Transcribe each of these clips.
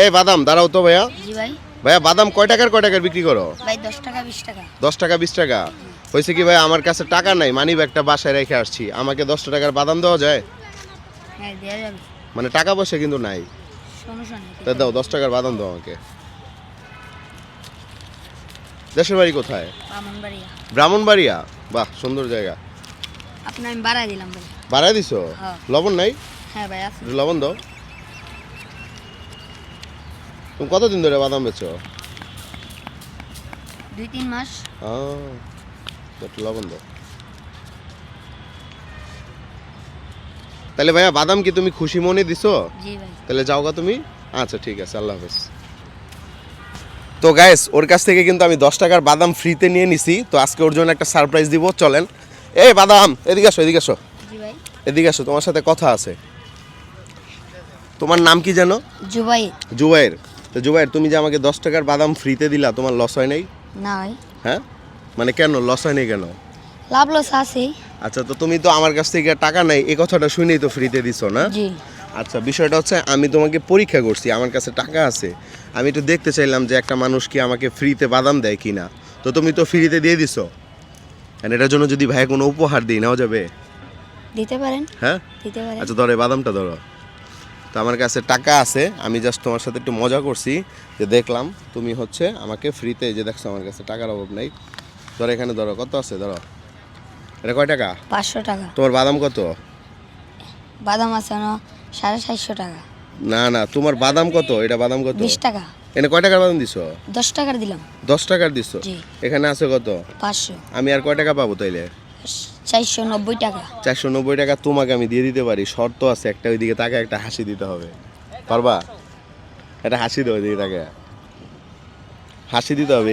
এই বাদাম দাঁড়াও তো ভাইয়া। জি ভাই। ভাইয়া বাদাম কয় টাকার কয় টাকার বিক্রি করো? ভাই দশ টাকা বিশ টাকা। দশ টাকা বিশ টাকা? হয়েছে কি ভাই আমার কাছে টাকা নাই মানি ব্যাগটা বাসায় রেখে আসছি। আমাকে দশটা টাকার বাদাম দেওয়া যায়? হ্যাঁ দেওয়া যাবে। মানে টাকা পয়সা কিন্তু নাই। সমস্যা নেই। তা দাও দশ টাকার বাদাম দাও আমাকে। দেশের বাড়ি কোথায়? বামনবাড়িয়া ব্রাহ্মণবাড়িয়া? বাহ সুন্দর জায়গা। আপনার আমি বাড়াই দিলাম ভাই। বাড়ায় দিছো? হ্যাঁ। লবণ নাই? হ্যাঁ ভাই আছে। লবণ দাও। তুমি কতদিন ধরে বাদাম বেচো? দুই তিন মাস। একটু লবণ দাও। তাহলে ভাইয়া বাদাম কি তুমি খুশি মনে দিছো? তাহলে যাও গা তুমি? আচ্ছা ঠিক আছে আল্লাহ হাফেজ। তো গাইস ওর কাছ থেকে কিন্তু আমি দশ টাকার বাদাম ফ্রিতে নিয়ে নিছি। তো আজকে ওর জন্য একটা সারপ্রাইজ দিব চলেন। এই বাদাম এদিকে আসো এদিকে আসো। এদিকে আসো তোমার সাথে কথা আছে। তোমার নাম কি জানো জুবাই জুবাইর। তো জুবাইর তুমি যে আমাকে দশ টাকার বাদাম ফ্রিতে দিলা তোমার লস হয় নাই? না হ্যাঁ? মানে কেন? লস হয় নাই কেন? লাভ লস আছে আচ্ছা তো তুমি তো আমার কাছ থেকে টাকা নাই এই কথাটা শুনেই তো ফ্রিতে দিছো না? জি। আচ্ছা বিষয়টা হচ্ছে আমি তোমাকে পরীক্ষা করছি আমার কাছে টাকা আছে। আমি একটু দেখতে চাইলাম যে একটা মানুষ কি আমাকে ফ্রিতে বাদাম দেয় কি না তো তুমি তো ফ্রিতে দিয়ে দিছো। And এটার জন্য যদি ভাই কোনো উপহার দিই নেওয়া যাবে? দিতে পারেন। হ্যাঁ? দিতে পারেন। আচ্ছা ধরো বাদামটা ধরো। তো আমার কাছে টাকা আছে আমি জাস্ট তোমার সাথে একটু মজা করছি যে দেখলাম তুমি হচ্ছে আমাকে ফ্রিতে যে দেখছ আমার কাছে টাকার অভাব নেই। ধরো এখানে ধরো কত আছে ধরো? এটা কয় টাকা? পাঁচশো টাকা। তোমার বাদাম কত? বাদাম আছে না সাড়ে সাতশো টাকা। না না তোমার বাদাম কত? এটা বাদাম কত? বিশ টাকা। এনে কয় টাকার বাদাম দিছো? দশ টাকার দিলাম। দশ টাকার দিছো? এখানে আছে কত? পাঁচশো। আমি আর কয় টাকা পাবো তাইলে? চারশো নব্বই টাকা। চারশো নব্বই টাকা তোমাকে আমি দিয়ে দিতে পারি শর্ত আছে একটা ওইদিকে তাকে একটা হাসি দিতে হবে। পারবা? একটা হাসি দেবো ওইদিকে তাকে হাসি দিতে হবে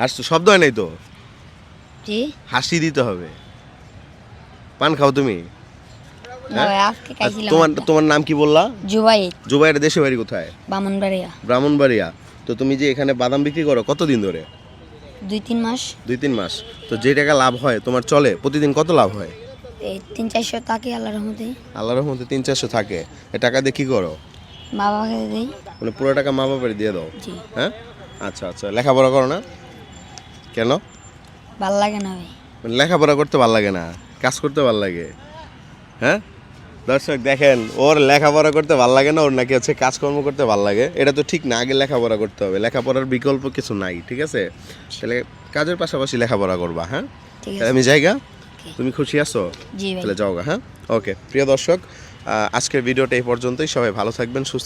হাসতো শব্দ হয় নাই তো? জি হাসি দিতে হবে। পান খাও তুমি? খাইছিলাম তোমার তোমার নাম কি বললা? জুবাই জুবাইয়ের দেশে বাড়ি কোথায়? বামনবাড়িয়া। ব্রাহ্মণবাড়িয়া। তো তুমি যে এখানে বাদাম বিক্রি করো কতদিন ধরে? দুই তিন মাস। দুই তিন মাস। তো যে টাকা লাভ হয় তোমার চলে? প্রতিদিন কত লাভ হয়? এই তিন চারশো তাকে আল্লাহ রহমতে। আল্লাহর রহমতে তিন চারশো থাকে। এ টাকা দিয়ে কী করো? মা বাবাকে দিই। মানে পুরো টাকা মা বাবার দিয়ে দাও? জি। হ্যাঁ? আচ্ছা আচ্ছা। লেখাপড়া করো না? কেন? ভালো লাগে না ভাই। মানে লেখাপড়া করতে ভালো লাগে না? কাজ করতে ভালো লাগে? হ্যাঁ? দর্শক দেখেন ওর লেখাপড়া করতে ভালো লাগে না ওর নাকি হচ্ছে কাজকর্ম করতে ভালো লাগে। এটা তো ঠিক না আগে লেখাপড়া করতে হবে। লেখাপড়ার বিকল্প কিছু নাই ঠিক আছে? তাহলে কাজের পাশাপাশি লেখাপড়া করবা হ্যাঁ? তাহলে আমি জায়গা তুমি খুশি আছো? তাহলে যাও গা, হ্যাঁ? ওকে প্রিয় দর্শক আজকের ভিডিওটা এই পর্যন্তই। সবাই ভালো থাকবেন সুস্থ